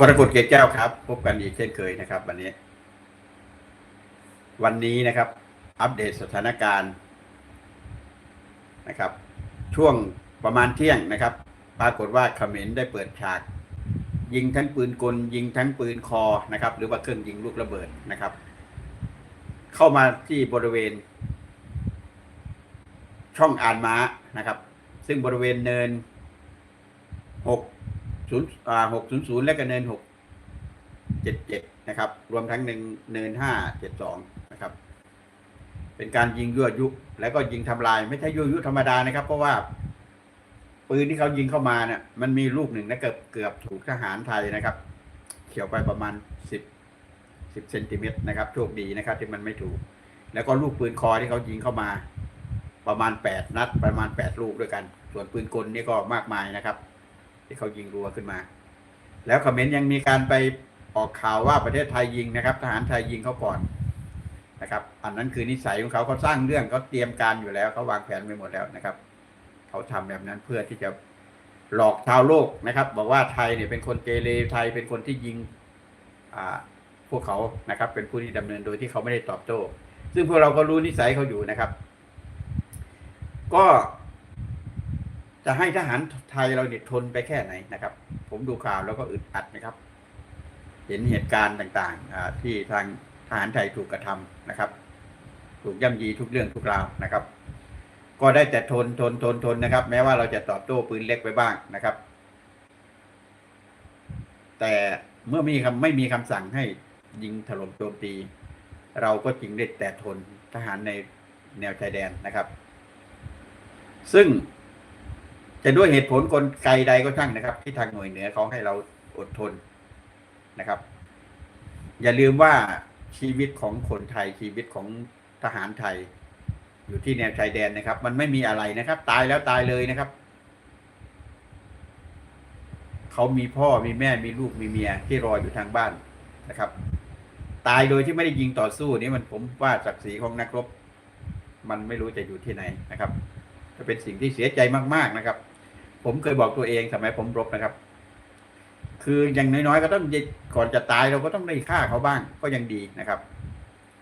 กรกฎเกตแก้วครับ พบกันอีกเช่นเคยนะครับ วันนี้ วันนี้นะครับ อัปเดตสถานการณ์นะครับ ช่วงประมาณเที่ยงนะครับ ปรากฏว่าเขมรได้เปิดฉาก ยิงทั้งปืนกล ยิงทั้งปืนคอนะครับ หรือว่าเครื่องยิงลูกระเบิดนะครับ เข้ามาที่บริเวณ ช่องอ่านม้านะครับ ซึ่งบริเวณเนินหก ศูนย์อ่าหกศูนย์ศูนย์และก็เนินหกเจ็ดเจ็ดนะครับ รวมทั้งหนึ่งเนินห้าเจ็ดสองนะครับ เป็นการยิงยั่วยุ แล้วก็ยิงทำลาย ไม่ใช่ยั่วยุธรรมดานะครับ เพราะว่า ปืนที่เขายิงเข้ามาเนี่ยมันมีลูกหนึ่งนะเกือบเกือบถูกทหารไทยนะครับ เขียวไปประมาณสิบสิบเซนติเมตรนะครับโชคดีนะครับ ที่มันไม่ถูก แล้วก็ลูกปืนคอที่เขายิงเข้ามาประมาณแปดนัด ประมาณแปดลูกด้วยกัน ส่วนปืนกลนี่ก็มากมายนะครับ ที่เขายิงรัวขึ้นมา แล้วคอมเขมรยังมีการไปออกข่าวว่าประเทศไทยยิงนะครับ ทหารไทยยิงเขาก่อนนะครับ อันนั้นคือนิสัยของเขาเขาสร้างเรื่องเขาเตรียมการอยู่แล้วเขาวางแผนไว้หมดแล้วนะครับ เขาทำแบบนั้นเพื่อที่จะหลอกชาวโลกนะครับ บอกว่าไทยเนี่ยเป็นคนเกเรไทยเป็นคนที่ยิงอ่าพวกเขานะครับ เป็นผู้ที่ดำเนินโดยที่เขาไม่ได้ตอบโต้ ซึ่งพวกเราก็รู้นิสัยเขาอยู่นะครับ ก็ จะให้ทหารไทยเราเนี่ยทนไปแค่ไหนนะครับ ผมดูข่าวแล้วก็อึดอัดนะครับ เห็นเหตุการณ์ต่างๆที่ทางทหารไทยถูกกระทำนะครับ ถูกย่ำยีทุกเรื่องทุกราวนะครับ ก็ได้แต่ทนทนทนทนนะครับ แม้ว่าเราจะตอบโต้ปืนเล็กไปบ้างนะครับ แต่เมื่อมีคำไม่มีคำสั่งให้ยิงถล่มโจมตี เราก็จริงได้แต่ทนทหารในแนวชายแดนนะครับ ซึ่ง จะด้วยเหตุผลกลไกใดก็ช่างนะครับ ที่ทางหน่วยเหนือเขาให้เราอดทนนะครับ อย่าลืมว่าชีวิตของคนไทยชีวิตของทหารไทย อยู่ที่แนวชายแดนนะครับ มันไม่มีอะไรนะครับ ตายแล้วตายเลยนะครับ เขามีพ่อมีแม่มีลูกมีเมียที่รออยู่ทางบ้านนะครับ ตายโดยที่ไม่ได้ยิงต่อสู้นี่มันผมว่าศักดิ์ศรีของนักรบ มันไม่รู้จะอยู่ที่ไหนนะครับ จะเป็นสิ่งที่เสียใจมาก ๆนะครับ ผมเคยบอกตัวเองสมัยผมรบนะครับ คืออย่างน้อยๆ ก็ต้องก่อนจะตายเราก็ต้องได้ฆ่าเขาบ้างก็ยังดีนะครับ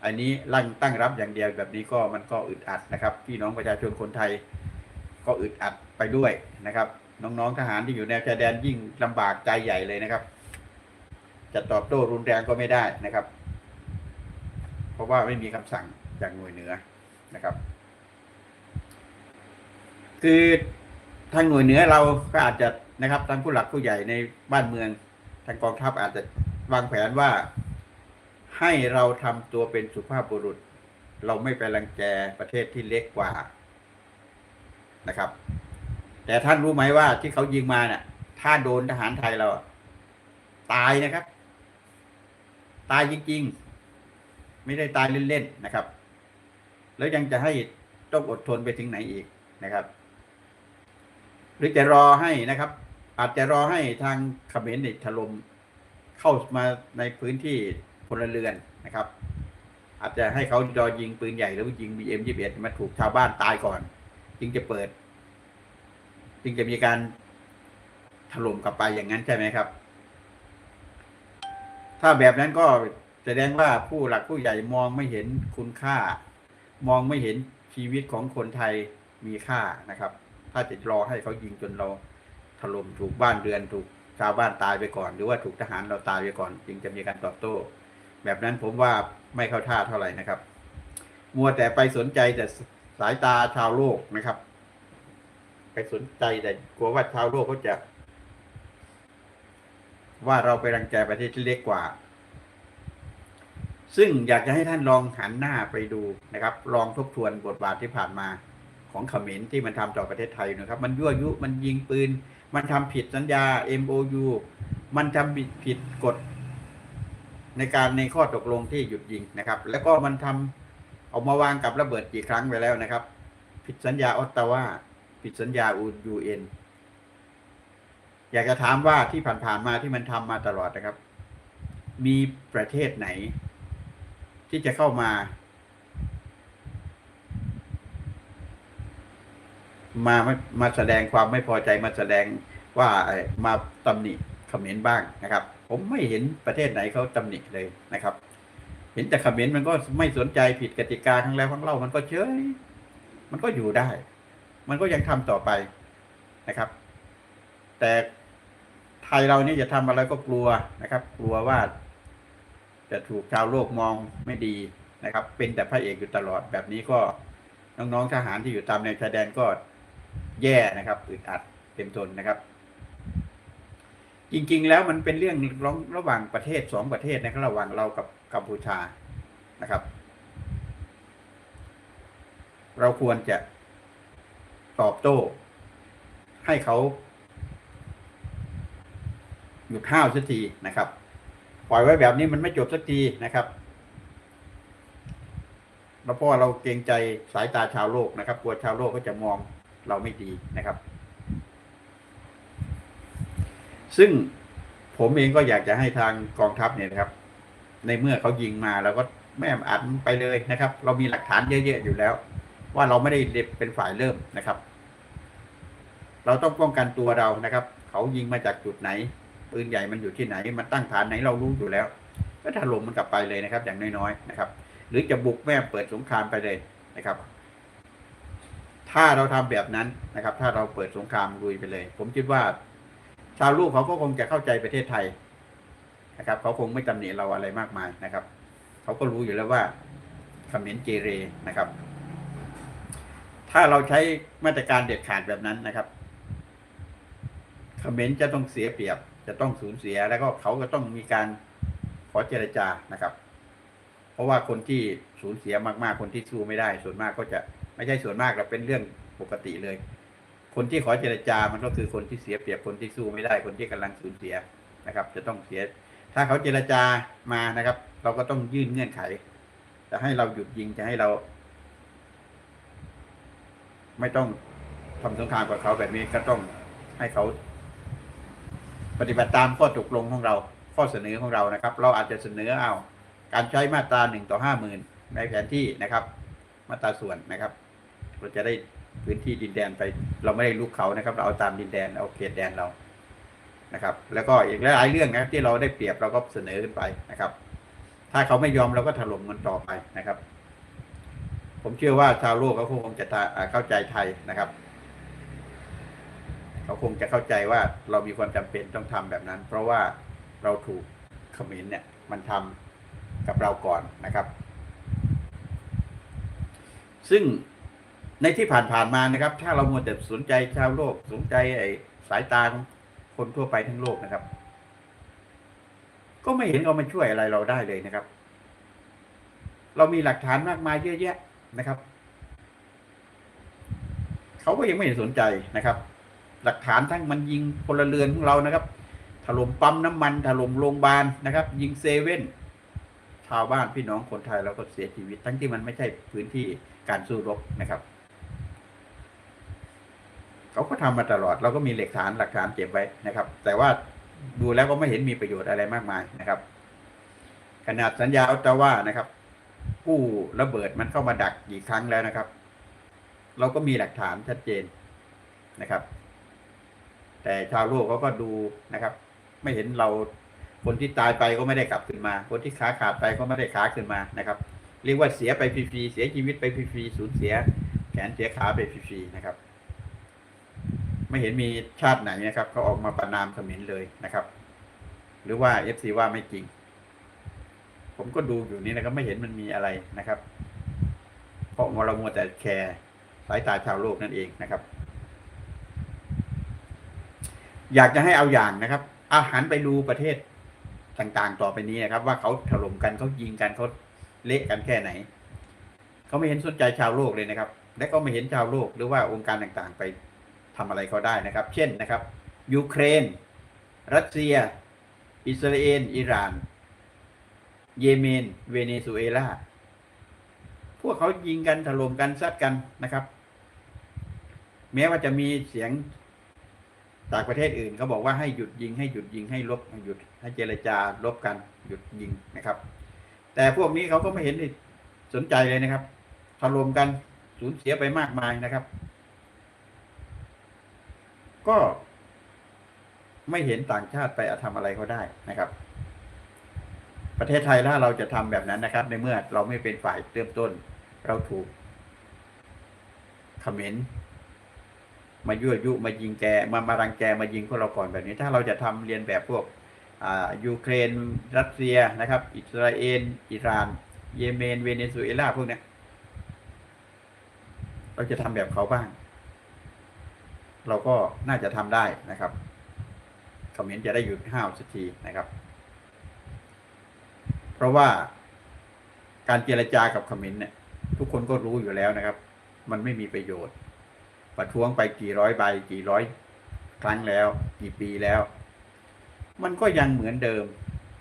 อันนี้ลั่งตั้งรับอย่างเดียวแบบนี้ก็มันก็อึดอัดนะครับ พี่น้องประชาชนคนไทย ก็อึดอัดไปด้วยนะครับ น้องๆทหารที่อยู่แนวชายแดนยิ่งลำบากใจใหญ่เลยนะครับ จะตอบโต้รุนแรงก็ไม่ได้นะครับ เพราะว่าไม่มีคำสั่งจากหน่วยเหนือนะครับ คือ ทางหน่วยเหนือเราก็อาจจะนะครับทางผู้หลักผู้ใหญ่ในบ้านเมือง ทางกองทัพอาจจะวางแผนว่า ให้เราทำตัวเป็นสุภาพบุรุษ เราไม่ไปรังแกประเทศที่เล็กกว่านะครับ แต่ท่านรู้ไหมว่าที่เขายิงมาเนี่ยถ้าโดนทหารไทยเราตายนะครับ ตายจริงๆ ไม่ได้ตายเล่นๆนะครับ แล้วยังจะให้ต้องอดทนไปถึงไหนอีกนะครับ หรือจะรอให้นะครับ อาจจะรอให้ทางเขมรเนี่ยถล่มเข้ามาในพื้นที่พลเรือนนะครับ อาจจะให้เขารอยิงปืนใหญ่หรือว่ายิง BM21 มาถูกชาวบ้านตายก่อน จึงจะเปิด จึงจะมีการถล่มกลับไปอย่างนั้นใช่ไหมครับ ถ้าแบบนั้นก็แสดงว่าผู้หลักผู้ใหญ่มองไม่เห็นคุณค่า มองไม่เห็นชีวิตของคนไทยมีค่านะครับ ถ้าจะรอให้เขายิงจนเราถล่มถูกบ้านเรือนถูกชาวบ้านตายไปก่อน หรือว่าถูกทหารเราตายไปก่อน จึงจะมีการตอบโต้ แบบนั้นผมว่าไม่เข้าท่าเท่าไหร่นะครับ มัวแต่ไปสนใจแต่สายตาชาวโลกนะครับ ไปสนใจแต่กลัวว่าชาวโลกเขาจะ ว่าเราไปรังแกประเทศที่เล็กกว่า ซึ่งอยากจะให้ท่านลองหันหน้าไปดูนะครับ ลองทบทวนบทบาทที่ผ่านมา ของเขมรที่มันทำต่อประเทศไทยนะครับ มันยั่วยุมันยิงปืน มันทำผิดสัญญา MOU มันทำผิดผิดกฎ ในการในข้อตกลงที่หยุดยิงนะครับ แล้วก็มันทำเอามาวางกับระเบิดกี่ครั้งไปแล้วนะครับ ผิดสัญญาออตตาวาผิดสัญญายูเอ็นอยากจะถามว่าที่ผ่านๆมาที่มันทำมาตลอดนะครับ มีประเทศไหน ที่จะเข้ามา มามามาแสดงความไม่พอใจมาแสดงว่ามาตำหนิเขมรบ้างนะครับ ผมไม่เห็นประเทศไหนเขาตำหนิเลยนะครับ เห็นแต่เขมรมันก็ไม่สนใจผิดกติกาครั้งแล้วครั้งเล่ามันก็เฉยมันก็อยู่ได้ มันก็ยังทำต่อไปนะครับ แต่ไทยเราเนี่ยจะทำอะไรก็กลัวนะครับ กลัวว่า จะถูกชาวโลกมองไม่ดีนะครับ เป็นแต่พระเอกอยู่ตลอดแบบนี้ก็น้องๆทหารที่อยู่ตามแนชายแดนก็ แย่นะครับอึดอัดเต็มทนนะครับ จริงๆแล้วมันเป็นเรื่องร้องระหว่างประเทศสองประเทศนะครับระหว่างเรากับกัมพูชานะครับ เราควรจะตอบโต้ ให้เขาหยุดห้าวสักทีนะครับ ปล่อยไว้แบบนี้มันไม่จบสักทีนะครับแล้วเพราะว่าเราเกรงใจสายตาชาวโลกนะครับ กลัวชาวโลกก็จะมอง เราไม่ดีนะครับ ซึ่งผมเองก็อยากจะให้ทางกองทัพเนี่ยนะครับ ในเมื่อเขายิงมาเราก็แม่อัดไปเลยนะครับ เรามีหลักฐานเยอะๆอยู่แล้ว ว่าเราไม่ได้เป็นฝ่ายเริ่มนะครับ เราต้องป้องกันตัวเรานะครับ เขายิงมาจากจุดไหนปืนใหญ่มันอยู่ที่ไหน มันตั้งฐานไหนเรารู้อยู่แล้ว ก็ถล่มมันกลับไปเลยนะครับ อย่างน้อยๆนะครับ หรือจะบุกแม่เปิดสงครามไปเลยนะครับ ถ้าเราทำแบบนั้นนะครับ ถ้าเราเปิดสงครามลุยไปเลย ผมคิดว่า ชาวลูกเขาก็คงจะเข้าใจประเทศไทยนะครับเขาคงไม่ตำหนิเราอะไรมากมายนะครับเขาก็รู้อยู่แล้วว่าเขมรเกเรนะครับ ถ้าเราใช้มาตรการเด็ดขาดแบบนั้นนะครับเขมรจะต้องเสียเปรียบ จะต้องสูญเสียแล้วก็เขาก็ต้องมีการขอเจรจานะครับ เพราะว่าคนที่สูญเสียมากๆ คนที่สู้ไม่ได้ ส่วนมากก็จะ ไม่ใช่ส่วนมากแต่เป็นเรื่องปกติเลย คนที่ขอเจรจามันก็คือคนที่เสียเปรียบคนที่สู้ไม่ได้คนที่กำลังสูญเสียนะครับ จะต้องเสีย ถ้าเขาเจรจามานะครับ เราก็ต้องยื่นเงื่อนไข จะให้เราหยุดยิงจะให้เรา ไม่ต้องทำสงครามกับเขาแบบนี้ก็ต้องให้เขา ปฏิบัติตามข้อตกลงของเรา ข้อเสนอของเรานะครับ เราอาจจะเสนอเอาการใช้มาตราหนึ่งต่อห้าหมื่นในแผนที่นะครับ มาตราส่วนนะครับ เราจะได้พื้นที่ดินแดนไป เราไม่ได้ลุกเขานะครับ เราเอาตามดินแดนเอาเขตแดนเรานะครับ แล้วก็อีกหลายเรื่องนะครับที่เราได้เปรียบเราก็เสนอขึ้นไปนะครับ ถ้าเขาไม่ยอมเราก็ถล่มมันต่อไปนะครับ ผมเชื่อว่าชาวโลกเขาคงจะเข้าใจไทยนะครับเขาคงจะเข้าใจว่าเรามีความจำเป็นต้องทำแบบนั้น เพราะว่าเราถูกเขมรเนี่ย มันทำกับเราก่อนนะครับ ซึ่ง ในที่ผ่านๆมานะครับ ถ้าเรามัวแต่สนใจชาวโลกสนใจไอ้สายตาของคนทั่วไปทั้งโลกนะครับ ก็ไม่เห็นเขามาช่วยอะไรเราได้เลยนะครับ เรามีหลักฐานมากมายเยอะแยะนะครับเขาก็ยังไม่สนใจนะครับ หลักฐานทั้งมันยิงพลเรือนของเรานะครับถล่มปั๊มน้ำมันถล่มโรงพยาบาลนะครับ ยิงเซเว่นชาวบ้านพี่น้องคนไทยเราก็เสียชีวิต ทั้งที่มันไม่ใช่พื้นที่การสู้รบนะครับ เขาก็ทำมาตลอด เราก็มีหลักฐานหลักฐานเก็บไว้นะครับ แต่ว่าดูแล้วก็ไม่เห็นมีประโยชน์อะไรมากมายนะครับ ขนาดสัญญาอัตตาว่านะครับ กู้ระเบิดมันเข้ามาดักกี่ครั้งแล้วนะครับ เราก็มีหลักฐานชัดเจนนะครับ แต่ชาวโลกเขาก็ดูนะครับ ไม่เห็นเราคนที่ตายไปก็ไม่ได้กลับขึ้นมา คนที่ขาขาดไปก็ไม่ได้ขาขึ้นมานะครับ เรียกว่าเสียไปฟรีๆเสียชีวิตไปฟรีๆสูญเสีย แขนเสียขาไปฟรีๆนะครับ ไม่เห็นมีชาติไหนนะครับเขาออกมาประนามเขมรเลยนะครับ หรือว่าเอฟซีว่าไม่จริง ผมก็ดูอยู่นี่นะครับไม่เห็นมันมีอะไรนะครับ เพราะเรามัวแต่แคร์สายตาชาวโลกนั่นเองนะครับ อยากจะให้เอาอย่างนะครับ อาหารไปดูประเทศต่างๆ ต่อไปนี้นะครับ ว่าเขาถล่มกันเขายิงกันเขาเละกันแค่ไหนเขาไม่เห็นสนใจชาวโลกเลยนะครับ และก็ไม่เห็นชาวโลกหรือว่าองค์การต่างๆ ไป ทำอะไรเขาได้นะครับ เช่นนะครับยูเครน รัสเซีย อิสราเอลอิหร่าน เยเมน เวเนซุเอลาพวกเขายิงกันถล่มกันซัดกันนะครับ แม้ว่าจะมีเสียงจากประเทศอื่นเขาบอกว่าให้หยุดยิงให้หยุดยิงให้ลบให้หยุด ให้เจรจาลบกันหยุดยิงนะครับ แต่พวกนี้เขาก็ไม่เห็นสนใจเลยนะครับถล่มกันสูญเสียไปมากมายนะครับ ก็ไม่เห็นต่างชาติไปเอาทำอะไรก็ได้นะครับ ประเทศไทยถ้าเราจะทำแบบนั้นนะครับ ในเมื่อเราไม่เป็นฝ่ายเริ่มต้น เราถูกเขมรมายั่วยุมายิงแกมามารังแกมายิงพวกเราก่อนแบบนี้ ถ้าเราจะทำเรียนแบบพวกอ่ายูเครน รัสเซียนะครับ อิสราเอลอิหร่าน เยเมน เวเนซุเอลาพวกเนี้ยเราจะทำแบบเขาบ้าง เราก็น่าจะทำได้นะครับคอมเขมนต์จะได้หยุดห้าวสักทีนะครับ เพราะว่าการเจรจากับคอมเขมนต์เนี่ยทุกคนก็รู้อยู่แล้วนะครับ มันไม่มีประโยชน์ ประท้วงไปกี่ร้อยใบกี่ร้อยครั้งแล้ว กี่ปีแล้ว มันก็ยังเหมือนเดิม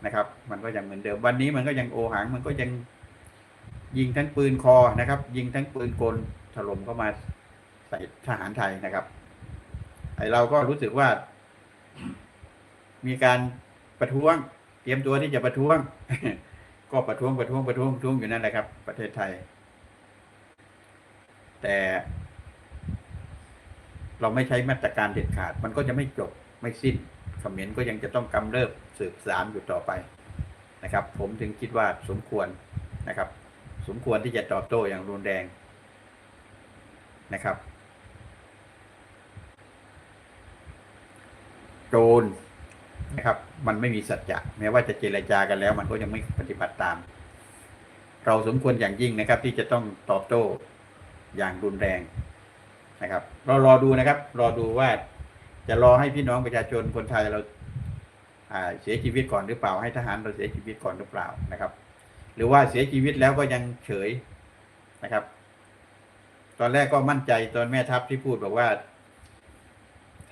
นะครับ มันก็ยังเหมือนเดิม วันนี้มันก็ยังโอหัง มันก็ยังยิงทั้งปืนคอนะครับ ยิงทั้งปืนกลถล่มเข้ามาใส่ทหารไทยนะครับ ไอเราก็รู้สึกว่า มีการประท้วง เตรียมตัวที่จะประท้วง ก็ประท้วงประท้วงประท้วงประท้วงอยู่นั่นแหละครับ ประเทศไทย แต่เราไม่ใช้มาตรการเด็ดขาด มันก็จะไม่จบไม่สิ้นเขมรก็ยังจะต้องกำเริบสืบสานอยู่ต่อไปนะครับ ผมถึงคิดว่าสมควรนะครับ สมควรที่จะตอบโต้อย่างรุนแรงนะครับ จรนะครับ มันไม่มีสัจจะแม้ว่าจะเจรจากันแล้ว มันก็ยังไม่ปฏิบัติตาม เราสมควรอย่างยิ่งนะครับ ที่จะต้องตอบโต้อย่างรุนแรงนะครับเรารอดูนะครับ รอดูว่าจะรอให้พี่น้องประชาชนคนไทยเราอ่าเสียชีวิตก่อนหรือเปล่าให้ทหารเราเสียชีวิตก่อนหรือเปล่านะครับ หรือว่าเสียชีวิตแล้วก็ยังเฉยนะครับ ตอนแรกก็มั่นใจตอนแม่ทัพที่พูดบอกว่า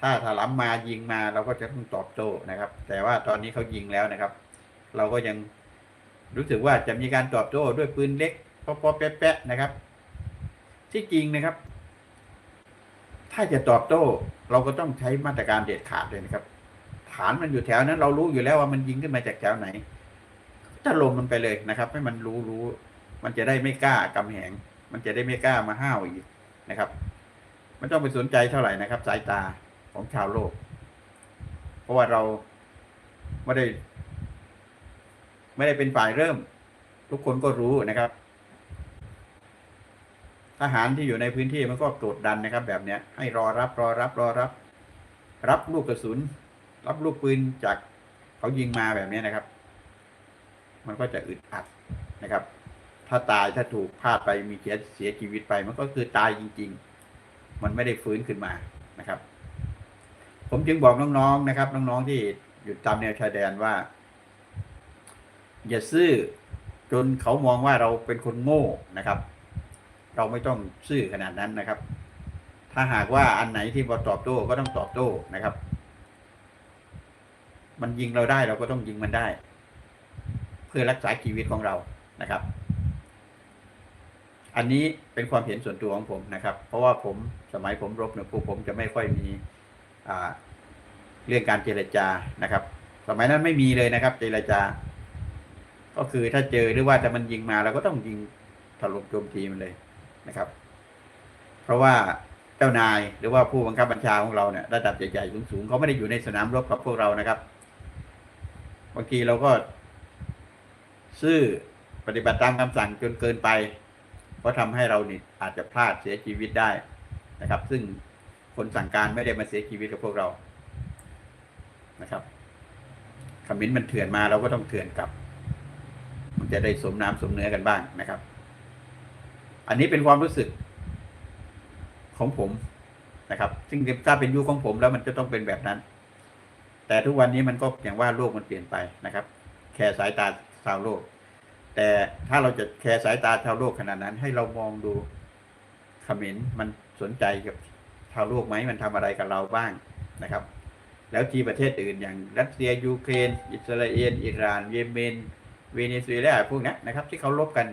ถ้าถลำมายิงมาเราก็จะต้องตอบโต้นะครับ แต่ว่าตอนนี้เขายิงแล้วนะครับ เราก็ยังรู้สึกว่าจะมีการตอบโต้ด้วยปืนเล็กป๊อๆแป๊ะๆนะครับ ที่จริงนะครับ ถ้าจะตอบโต้ เราก็ต้องใช้มาตรการเด็ดขาดเลยนะครับ ฐานมันอยู่แถวนั้น เรารู้อยู่แล้วว่ามันยิงขึ้นมาจากแถวไหนถ้าล่มมันไปเลยนะครับ ให้มันรู้รู้ มันจะได้ไม่กล้ากำแหง มันจะได้ไม่กล้ามาห้าวอีกนะครับไม่ต้องไปสนใจเท่าไหร่นะครับ สายตา ของชาวโลก เพราะว่าเราไม่ได้ ไม่ได้เป็นฝ่ายเริ่ม ทุกคนก็รู้นะครับ ทหารที่อยู่ในพื้นที่มันก็กดดันนะครับ แบบเนี้ยให้รอรับรอรับรอรับ รับลูกกระสุน รับลูกปืนจากเขายิงมาแบบนี้นะครับ มันก็จะอึดอัดนะครับ ถ้าตายถ้าถูกพลาดไปมีเสียเสียชีวิตไป มันก็คือตายจริง ๆ มันไม่ได้ฟื้นขึ้นมานะครับ ผมจึงบอกน้องๆนะครับ น้องๆที่อยู่ตามแนวชายแดนว่า อย่าซื่อจนเขามองว่าเราเป็นคนโง่นะครับ เราไม่ต้องซื่อขนาดนั้นนะครับ ถ้าหากว่าอันไหนที่บอตอบโต้ก็ต้องตอบโต้นะครับ มันยิงเราได้เราก็ต้องยิงมันได้ เพื่อรักษาชีวิตของเรานะครับ อันนี้เป็นความเห็นส่วนตัวของผมนะครับ เพราะว่าผมสมัยผมรบเนี่ยพวกผมจะไม่ค่อยมี เรื่องการเจรจานะครับ สมัยนั้นไม่มีเลยนะครับ เจรจา ก็คือถ้าเจอหรือว่าแต่มันยิงมาเราก็ต้องยิงถล่มโจมตีมันเลยนะครับ เพราะว่าเจ้านายหรือว่าผู้บังคับบัญชาของเราเนี่ยระดับใหญ่ๆสูงๆเขาไม่ได้อยู่ในสนามรบกับพวกเรานะครับบางทีเราก็ซื่อปฏิบัติตามคำสั่งจนเกินไปก็ทำให้เรานี่อาจจะพลาดเสียชีวิตได้นะครับ ซึ่ง คนสั่งการไม่ได้มาเสียชีวิตกับพวกเรานะครับคำมิ้นมันเถื่อนมาเราก็ต้องเถื่อนกลับ มันจะได้สมน้ำสมเนื้อกันบ้างนะครับ อันนี้เป็นความรู้สึกของผมนะครับ ซึ่งถ้าเป็นยุคของผมแล้วมันจะต้องเป็นแบบนั้น แต่ทุกวันนี้มันก็อย่างว่าโลกมันเปลี่ยนไปนะครับ แค่สายตาชาวโลก แต่ถ้าเราจะแคร์สายตาชาวโลกขนาดนั้น ให้เรามองดูเขมรมันสนใจกับ ชาวโลกไหมมันทำอะไรกับเราบ้างนะครับ แล้วที่ประเทศอื่นอย่างรัสเซียยูเครน อิสราเอลอิหร่าน เยเมน เวเนซุเอลาพวกนี้นะครับ ที่เขาลบกัน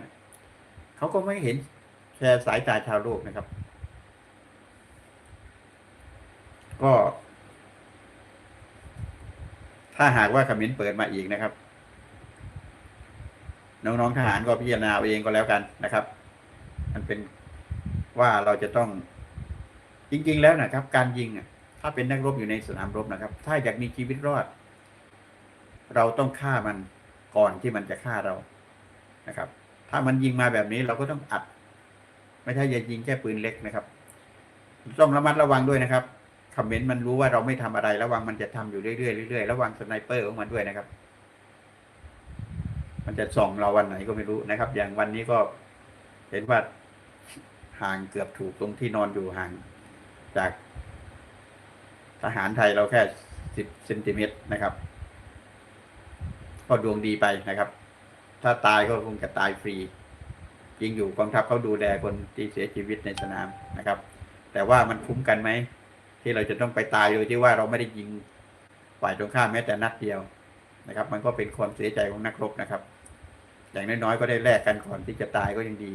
เขาก็ไม่เห็นแค่สายตาชาวโลกนะครับ ก็ ถ้าหากว่าเขมรเปิดมาอีกนะครับน้องๆทหารก็พิจารณาเอาเองก็แล้วกันนะครับ มันเป็นว่าเราจะต้อง จริง ๆ แล้วนะครับ การยิงถ้าเป็นนักรบอยู่ในสนามรบนะครับ ถ้าอยากมีชีวิตรอด เราต้องฆ่ามันก่อนที่มันจะฆ่าเรานะครับ ถ้ามันยิงมาแบบนี้เราก็ต้องอัด ไม่ใช่อย่ายิงแค่ปืนเล็กนะครับ ต้องระมัดระวังด้วยนะครับคอมเมนต์มันรู้ว่าเราไม่ทำอะไร ระวังมันจะทำอยู่เรื่อยๆเรื่อยๆระวังสไนเปอร์ของมันด้วยนะครับ มันจะส่องเราวันไหนก็ไม่รู้นะครับ อย่างวันนี้ก็เห็นว่าห่างเกือบถูกตรงที่นอนอยู่ห่าง จากทหารไทยเราแค่สิบเซนติเมตรนะครับ ก็ดวงดีไปนะครับ ถ้าตายก็คงจะตายฟรีจริงอยู่กองทัพเขาดูแลคนที่เสียชีวิตในสนามนะครับ แต่ว่ามันคุ้มกันไหม ที่เราจะต้องไปตายโดยที่ว่าเราไม่ได้ยิงฝ่ายตรงข้ามแม้แต่นัดเดียวนะครับ มันก็เป็นความเสียใจของนักรบนะครับ อย่างน้อยๆก็ได้แลกกันก่อนที่จะตายก็ยังดี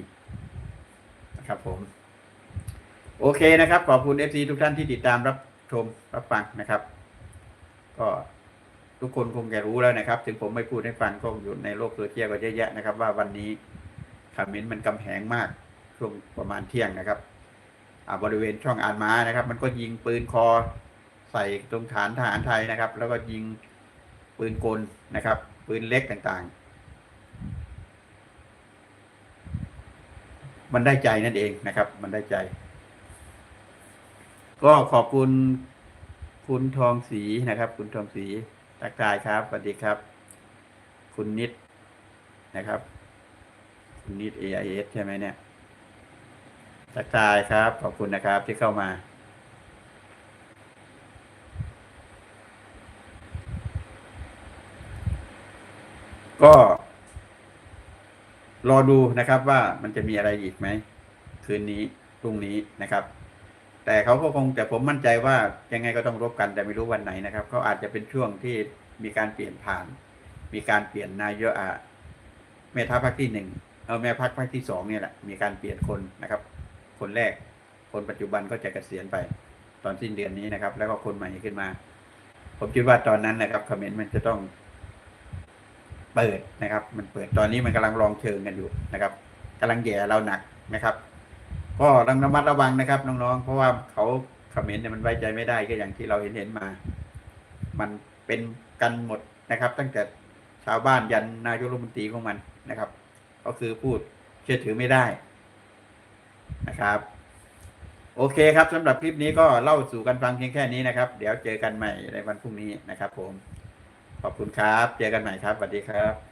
นะครับผม โอเคนะครับ ขอบคุณ FC ทุกท่านที่ติดตามรับชมรับฟังนะครับ ก็ทุกคนคงจะรู้แล้วนะครับ ถึงผมไม่พูดให้ฟังก็อยู่ในโลกโซเชียลก็เยอะแยะนะครับ ว่าวันนี้คอมเมนต์มันกำแหงมากช่วงประมาณเที่ยงนะครับอ่าบริเวณช่องอานม้านะครับ มันก็ยิงปืนคอ ใส่ตรงฐานทหารไทยนะครับ แล้วก็ยิงปืนกลนะครับ ปืนเล็กต่างๆ มันได้ใจนั่นเองนะครับ มันได้ใจ ก็ขอบคุณคุณทองศรีนะครับ คุณทองศรีทักทายครับสวัสดีครับ คุณนิดนะครับ คุณนิด AIS ใช่ไหมเนี่ยทักทายครับ ขอบคุณนะครับที่เข้ามาก็รอดูนะครับว่ามันจะมีอะไรอีกไหม คืนนี้พรุ่งนี้นะครับ แต่เขาก็คงแต่ผมมั่นใจว่ายังไงก็ต้องรบกันแต่ไม่รู้วันไหนนะครับเขาอาจจะเป็นช่วงที่มีการเปลี่ยนผ่าน มีการเปลี่ยนนายกอะแม่ทัพภาคที่หนึ่งเอาแม่พักภาคที่สองเนี่ยแหละมีการเปลี่ยนคนนะครับ คนแรก คนปัจจุบันก็จะเกษียณไปตอนสิ้นเดือนนี้นะครับ แล้วก็คนใหม่ขึ้นมา ผมคิดว่าตอนนั้นนะครับคอมเมนต์มันจะต้องเปิดนะครับ มันเปิดตอนนี้มันกำลังลองเชิงกันอยู่นะครับกำลังแย่เราหนักนะครับ ก็ต้องระมัดระวังนะครับน้องๆ เพราะว่าเขาคอมเมนต์เนี่ยมันไว้ใจไม่ได้ก็อย่างที่เราเห็นเห็นมา มันเป็นกันหมดนะครับ ตั้งแต่ชาวบ้านยันนายกรัฐมนตรีของมันนะครับ ก็คือพูดเชื่อถือไม่ได้นะครับ โอเคครับสำหรับคลิปนี้ก็เล่าสู่กันฟังเพียงแค่นี้นะครับ เดี๋ยวเจอกันใหม่ในวันพรุ่งนี้นะครับ ผม ขอบคุณครับ เจอกันใหม่ครับสวัสดีครับ